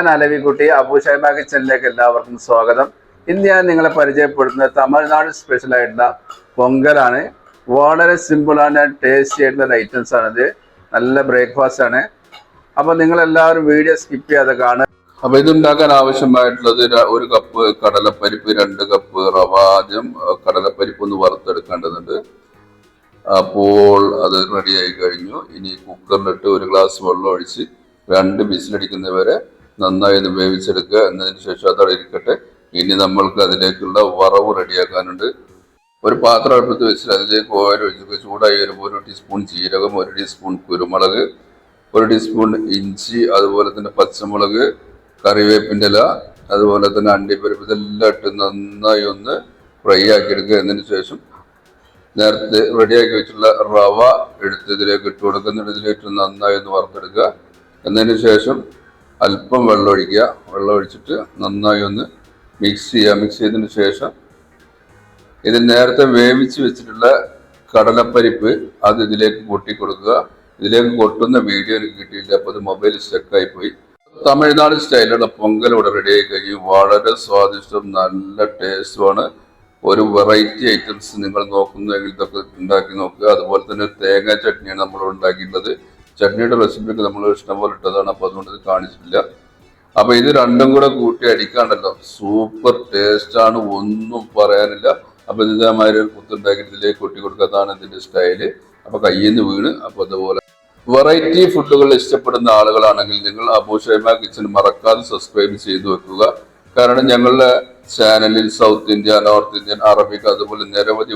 ഞാൻ അലവിക്കുട്ടി അബൂഷൈബ കിച്ചണിലേക്ക് എല്ലാവർക്കും സ്വാഗതം. ഇന്ന് ഞാൻ നിങ്ങളെ പരിചയപ്പെടുത്തുന്നത് തമിഴ്നാട് സ്പെഷ്യൽ ആയിട്ടുള്ള പൊങ്കലാണ്. വളരെ സിമ്പിൾ ആണ് ടേസ്റ്റി ആയിട്ടുള്ള ഐറ്റംസ് ആണിത്. നല്ല ബ്രേക്ക്ഫാസ്റ്റ് ആണ്. അപ്പൊ നിങ്ങൾ എല്ലാവരും വീഡിയോ സ്കിപ്പ് ചെയ്യാതെ കാണുക. അപ്പൊ ഇതുണ്ടാക്കാൻ ആവശ്യമായിട്ടുള്ളത് ഒരു കപ്പ് കടലപ്പരിപ്പ് രണ്ട് കപ്പ് റവ ആദ്യം കടലപ്പരിപ്പ് ഒന്ന് വറുത്തെടുക്കേണ്ടതുണ്ട്. അപ്പോൾ അത് റെഡിയായി കഴിഞ്ഞു. ഇനി കുക്കറിലിട്ട് ഒരു ഗ്ലാസ് വെള്ളം ഒഴിച്ച് രണ്ട് വിസിലടിക്കുന്നവരെ നന്നായി ഒന്ന് വേവിച്ചെടുക്കുക. എന്നതിന് ശേഷം അതവിടെ ഇരിക്കട്ടെ. ഇനി നമ്മൾക്ക് അതിലേക്കുള്ള വറവ് റെഡിയാക്കാനുണ്ട്. ഒരു പാത്രം അടുപ്പത്ത് വെച്ചിട്ട് അതിലേക്ക് ഓയിൽ ഒഴിച്ചൊക്കെ ചൂടായി വരുമ്പോൾ ഒരു ടീസ്പൂൺ ജീരകം ഒരു ടീസ്പൂൺ കുരുമുളക് ഒരു ടീസ്പൂൺ ഇഞ്ചി അതുപോലെ തന്നെ പച്ചമുളക് കറിവേപ്പിന്റെ ഇല അതുപോലെ തന്നെ അണ്ടിപ്പരിപ്പ് ഇതെല്ലാം ഇട്ട് നന്നായി ഒന്ന് ഫ്രൈ ആക്കി എടുക്കുക എന്നതിന് ശേഷം നേരത്തെ റെഡിയാക്കി വെച്ചുള്ള റവ എടുത്ത് ഇതിലേക്ക് ഇട്ട് കൊടുക്കുന്നുണ്ട്. ഇതിലേക്ക് നന്നായി ഒന്ന് വറുത്തെടുക്കുക. എന്നതിന് ശേഷം അല്പം വെള്ളം ഒഴിക്കുക വെള്ളം ഒഴിച്ചിട്ട് നന്നായി ഒന്ന് മിക്സ് ചെയ്യുക. മിക്സ് ചെയ്തതിന് ശേഷം ഇത് നേരത്തെ വേവിച്ച് വെച്ചിട്ടുള്ള കടലപ്പരിപ്പ് അത് ഇതിലേക്ക് കൊട്ടി കൊടുക്കുക ഇതിലേക്ക് കൊട്ടുന്ന വീഡിയോ എനിക്ക് കിട്ടിയില്ല. അപ്പോൾ അത് മൊബൈൽ സ്റ്റക്കായി പോയി തമിഴ്നാട് സ്റ്റൈലുള്ള പൊങ്കൽ ഇവിടെ റെഡി ആയി കഴിഞ്ഞു. വളരെ സ്വാദിഷ്ടം നല്ല ടേസ്റ്റുമാണ്. ഒരു വെറൈറ്റി ഐറ്റംസ് നിങ്ങൾ നോക്കുന്നുവെങ്കിൽ ഇതൊക്കെ ഉണ്ടാക്കി നോക്കുക. അതുപോലെ തന്നെ തേങ്ങ ചട്നിയാണ് നമ്മൾ ഉണ്ടാക്കിയിട്ടുള്ളത്. ചട്നിയുടെ റെസിപ്പിയൊക്കെ നമ്മൾ ഇഷ്ടംപോലെ ഇട്ടതാണ് അപ്പോൾ അതുകൊണ്ട് ഇത് കാണിച്ചിട്ടില്ല. അപ്പൊ ഇത് രണ്ടും കൂടെ കൂട്ടി അടിക്കാണ്ടല്ലോ. സൂപ്പർ ടേസ്റ്റ് ആണ് ഒന്നും പറയാനില്ല. അപ്പൊ ഇത് ഇതേമാതിരി ഒരു കുത്തുണ്ടാക്കിയിട്ട് ഇതിലേക്ക് കൊട്ടി കൊടുക്കാത്തതാണ് ഇതിന്റെ സ്റ്റൈൽ. അപ്പൊ കയ്യിൽ നിന്ന് വീണ് അപ്പൊ അതുപോലെ. വെറൈറ്റി ഫുഡുകൾ ഇഷ്ടപ്പെടുന്ന ആളുകളാണെങ്കിൽ നിങ്ങൾ അബൂഷൈമ കിച്ചൺ മറക്കാതെ സബ്സ്ക്രൈബ് ചെയ്തു വെക്കുക. കാരണം ഞങ്ങളുടെ ചാനലിൽ south India north Indian Arabic അതുപോലെ നിരവധി